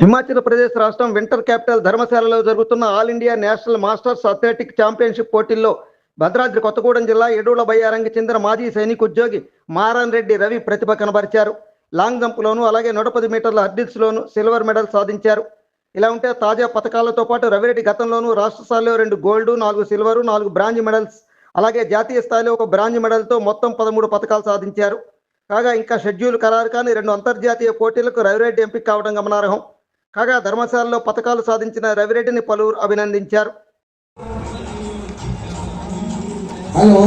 హిమాచల్ ప్రదేశ్ రాష్ట్రం winter capital ధర్మశాలలో జరుగుతున్న all India national masters athletic championship పోటీల్లో భద్రాద్రి కొత్తగూడెం జిల్లా ఎడూల బయ్యారంకి చెందిన మాజీ సైనిక ఉద్యోగి మారాన్ రెడ్డి రవి ప్రతిభ కనబరిచారు. లాంగ్ జంప్లోను అలాగే నూట పది మీటర్ల హర్డిల్స్లోను సిల్వర్ మెడల్ సాధించారు. ఇలా ఉంటే తాజా పథకాలతో పాటు రవిరెడ్డి గతంలోనూ రాష్ట్ర స్థాయిలో రెండు గోల్డ్ నాలుగు సిల్వరు నాలుగు బ్రాంజ్ మెడల్స్ అలాగే జాతీయ స్థాయిలో ఒక బ్రాంజ్ మెడల్తో మొత్తం పదమూడు పథకాలు సాధించారు. కాగా ఇంకా షెడ్యూల్ ఖరారు కానీ రెండు అంతర్జాతీయ పోటీలకు రవిరెడ్డి ఎంపిక కావడం గమనార్హం. కాగా ధర్మశాలలో పథకాలు సాధించిన రవిరెడ్డిని పలువురు అభినందించారు हेलो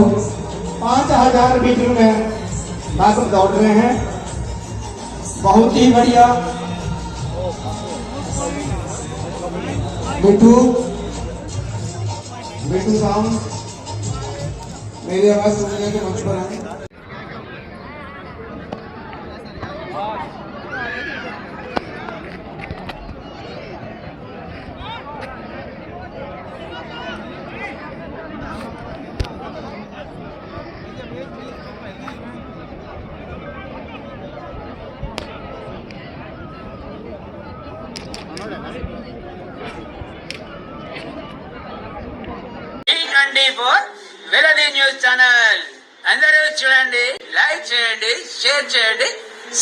पाँच हजार मीटर में बासठ दौड़ रहे हैं बहुत ही बढ़िया मिठू मिठू साहब मेरी आवाज सुनने के मंच पर आए వెలది న్యూస్ ఛానల్ అందరూ చూడండి లైక్ చేయండి షేర్ చేయండి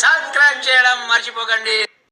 సబ్స్క్రైబ్ చేయడం మర్చిపోకండి.